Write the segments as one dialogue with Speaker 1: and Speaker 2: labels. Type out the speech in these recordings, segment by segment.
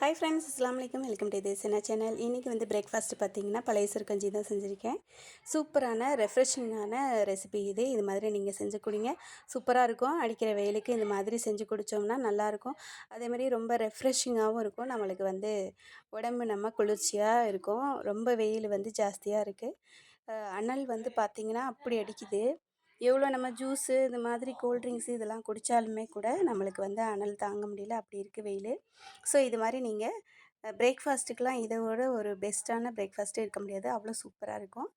Speaker 1: Hi friends அஸ்லாம் வலைக்கம் welcome to தேசனா channel இன்றைக்கி வந்து பிரேக்ஃபாஸ்ட் பார்த்தீங்கன்னா பழைய சுருக்கஞ்சி தான் செஞ்சுருக்கேன். சூப்பரான ரெஃப்ரெஷிங்கான ரெசிபி இது. இது மாதிரி நீங்கள் செஞ்சு கொடுங்க. சூப்பராக இருக்கும். அடிக்கிற வெயிலுக்கு இந்த மாதிரி செஞ்சு குடித்தோம்னா நல்லாயிருக்கும் அதே மாதிரி ரொம்ப ரெஃப்ரெஷிங்காகவும் இருக்கும். நம்மளுக்கு வந்து உடம்பு நம்ம குளிர்ச்சியாக இருக்கும். ரொம்ப வெயில் வந்து ஜாஸ்தியாக இருக்குது அனல் வந்து பார்த்திங்கன்னா அப்படி அடிக்குது. எவ்வளோ நம்ம ஜூஸு இந்த மாதிரி கூல்ட்ரிங்க்ஸு இதெல்லாம் குடித்தாலுமே கூட நம்மளுக்கு வந்து அனல் தாங்க முடியல. அப்படி இருக்குது வெயில். ஸோ இது மாதிரி நீங்கள் பிரேக்ஃபாஸ்ட்டுக்கெலாம் இதை விட ஒரு பெஸ்ட்டான பிரேக்ஃபாஸ்ட்டே இருக்க முடியாது. அவ்வளோ சூப்பராக இருக்கும்.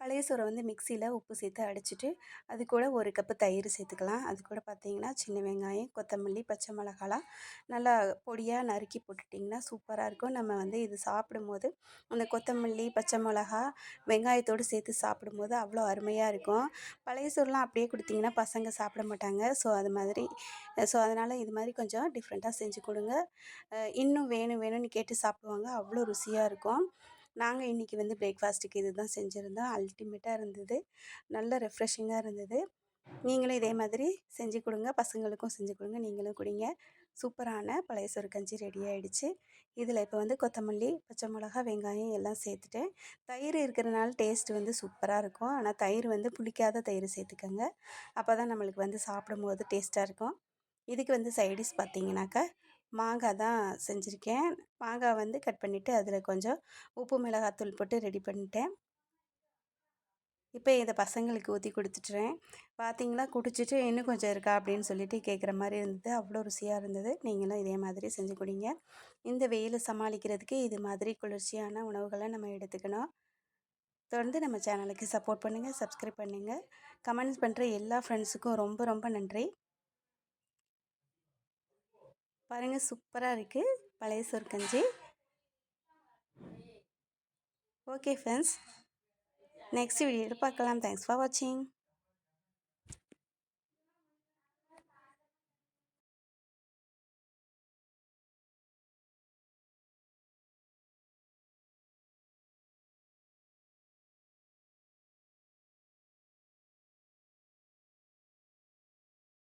Speaker 1: பழைய சோறை வந்து மிக்சியில் உப்பு சேர்த்து அடிச்சுட்டு அது கூட ஒரு கப்பு தயிர் சேர்த்துக்கலாம். அது கூட பார்த்திங்கன்னா சின்ன வெங்காயம் கொத்தமல்லி பச்சை மிளகாலாம் நல்லா பொடியாக நறுக்கி போட்டுட்டிங்கன்னா சூப்பராக இருக்கும். நம்ம வந்து இது சாப்பிடும்போது அந்த கொத்தமல்லி பச்சை மிளகா வெங்காயத்தோடு சேர்த்து சாப்பிடும்போது அவ்வளோ அருமையாக இருக்கும். பழைய சோறுலாம் அப்படியே கொடுத்திங்கன்னா பசங்க சாப்பிட மாட்டாங்க. ஸோ அது மாதிரி ஸோ அதனால் இது மாதிரி கொஞ்சம் டிஃப்ரெண்ட்டாக செஞ்சு கொடுங்க. இன்னும் வேணும் வேணும்னு கேட்டு சாப்பிடுவாங்க. அவ்வளோ ருசியாக இருக்கும். நாங்கள் இன்றைக்கி வந்து பிரேக்ஃபாஸ்ட்டுக்கு இது தான் செஞ்சுருந்தோம். அல்டிமேட்டாக இருந்தது. நல்ல ரெஃப்ரெஷிங்காக இருந்தது. நீங்களும் இதே மாதிரி செஞ்சு கொடுங்க. பசங்களுக்கும் செஞ்சு கொடுங்க. நீங்களும் குடிங்க. சூப்பரான பழைய சோறு கஞ்சி ரெடி ஆகிடுச்சு இதில் இப்போ வந்து கொத்தமல்லி பச்சை மிளகா வெங்காயம் எல்லாம் சேர்த்துட்டேன் தயிர் இருக்கிறனால டேஸ்ட் வந்து சூப்பராக இருக்கும். ஆனால் தயிர் வந்து புளிக்காத தயிர் சேர்த்துக்கோங்க. அப்போ தான் நம்மளுக்கு வந்து சாப்பிடும்போது டேஸ்ட்டாக இருக்கும். இதுக்கு வந்து சைடிஷ் பார்த்தீங்கன்னாக்கா மாங்காய் தான் செஞ்சுருக்கேன். மாங்காய் வந்து கட் பண்ணிவிட்டு அதில் கொஞ்சம் உப்பு மிளகாத்தூள் போட்டு ரெடி பண்ணிட்டேன். இப்போ இதை பசங்களுக்கு ஊற்றி கொடுத்துட்றேன் பார்த்தீங்களா குடிச்சிட்டு இன்னும் கொஞ்சம் இருக்கா? அப்படின்னு சொல்லிட்டு கேட்குற மாதிரி இருந்தது. அவ்வளோ ருசியாக இருந்தது. நீங்களும் இதே மாதிரி செஞ்சு கொடுங்க. இந்த வெயிலை சமாளிக்கிறதுக்கு இது மாதிரி குளிர்ச்சியான உணவுகளை நம்ம எடுத்துக்கணும். தொடர்ந்து நம்ம சேனலுக்கு சப்போர்ட் பண்ணுங்கள் சப்ஸ்கிரைப் பண்ணுங்கள் கமெண்ட்ஸ் பண்ணுற எல்லா ஃப்ரெண்ட்ஸுக்கும் ரொம்ப ரொம்ப நன்றி. பாருங்கள் சூப்பராக இருக்குது பழைய சொற்கஞ்சி ஓகே ஃப்ரெண்ட்ஸ் நெக்ஸ்ட் வீடியோவில் பார்க்கலாம் தேங்க்ஸ் ஃபார் வாட்சிங்